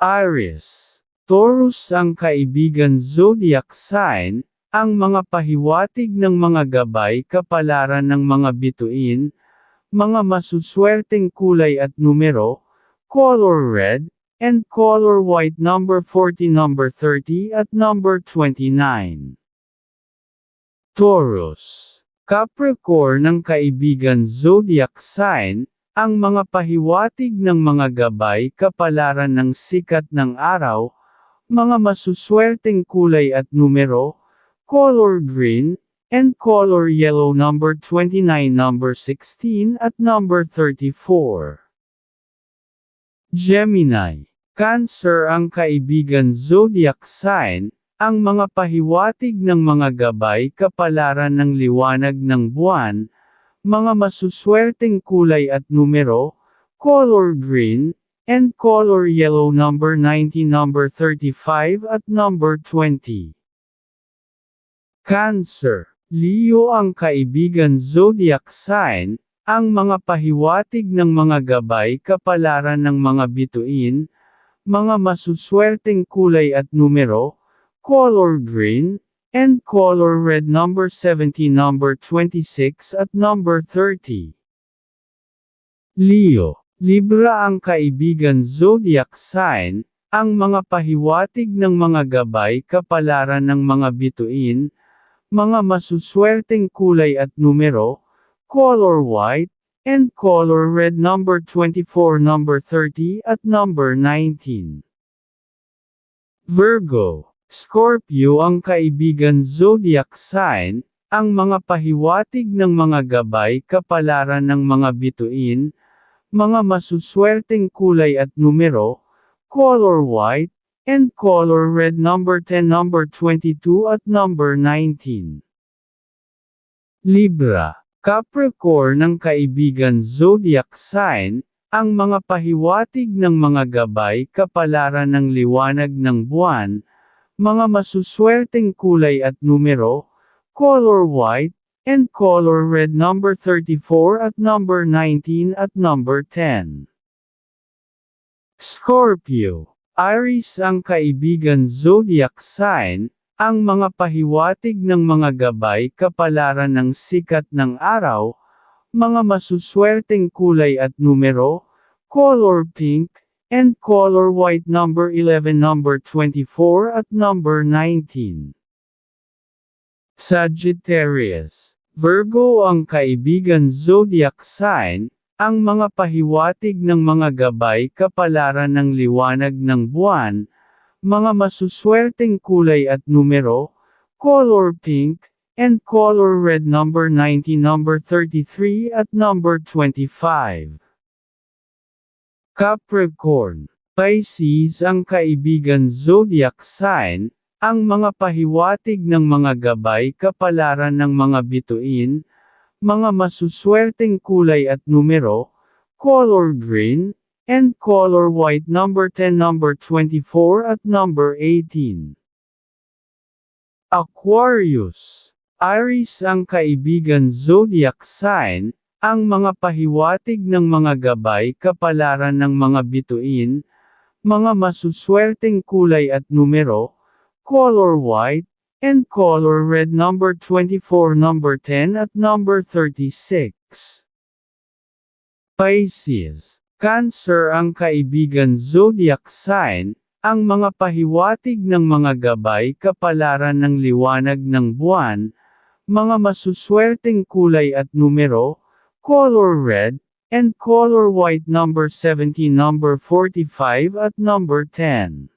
Aries. Taurus ang kaibigan zodiac sign, ang mga pahiwatig ng mga gabay kapalaran ng mga bituin, mga masuswerteng kulay at numero, color red, and color white number 40 number 30 at number 29. Taurus. Capricorn ng kaibigan zodiac sign, ang mga pahiwatig ng mga gabay kapalaran ng sikat ng araw, mga masuswerteng kulay at numero, color green, and color yellow number 29 number 16 at number 34. Gemini. Cancer ang kaibigan zodiac sign, ang mga pahiwatig ng mga gabay kapalaran ng liwanag ng buwan, mga masuswerteng kulay at numero, color green, and color yellow number 90 number 35 at number 20. Cancer. Leo ang kaibigan zodiac sign, ang mga pahiwatig ng mga gabay kapalaran ng mga bituin, mga masuswerteng kulay at numero, color green, and color red number 70 number 26 at number 30. Leo, Libra ang kaibigan zodiac sign, ang mga pahiwatig ng mga gabay kapalaran ng mga bituin, mga masuswerteng kulay at numero, color white, and color red number 24 number 30 at number 19. Virgo, Scorpio ang kaibigan zodiac sign, ang mga pahiwatig ng mga gabay kapalaran ng mga bituin, mga masuswerteng kulay at numero, color white, and color red number 10 number 22 at number 19. Libra Capricorn ng kaibigan zodiac sign, ang mga pahiwatig ng mga gabay kapalaran ng liwanag ng buwan, mga masuswerteng kulay at numero, color white, and color red number 34 at number 19 at number 10. Scorpio, Aries ang kaibigan zodiac sign, ang mga pahiwatig ng mga gabay kapalaran ng sikat ng araw, mga masuswerteng kulay at numero, color pink, and color white number 11 number 24 at number 19. Sagittarius, Virgo ang kaibigan zodiac sign, ang mga pahiwatig ng mga gabay kapalaran ng liwanag ng buwan, mga masuswerteng kulay at numero, color pink, and color red number 90 number 33 at number 25. Capricorn, Pisces ang kaibigan zodiac sign, ang mga pahiwatig ng mga gabay kapalaran ng mga bituin, mga masuswerteng kulay at numero, color green, and color white number 10 number 24 at number 18. Aquarius. Aries ang kaibigan zodiac sign, ang mga pahiwatig ng mga gabay kapalaran ng mga bituin, mga masuswerteng kulay at numero, color white, and color red number 24 number 10 at number 36. Pisces Cancer ang kaibigan zodiac sign, ang mga pahiwatig ng mga gabay kapalaran ng liwanag ng buwan, mga masuswerteng kulay at numero, color red, and color white number 70 number 45 at number 10.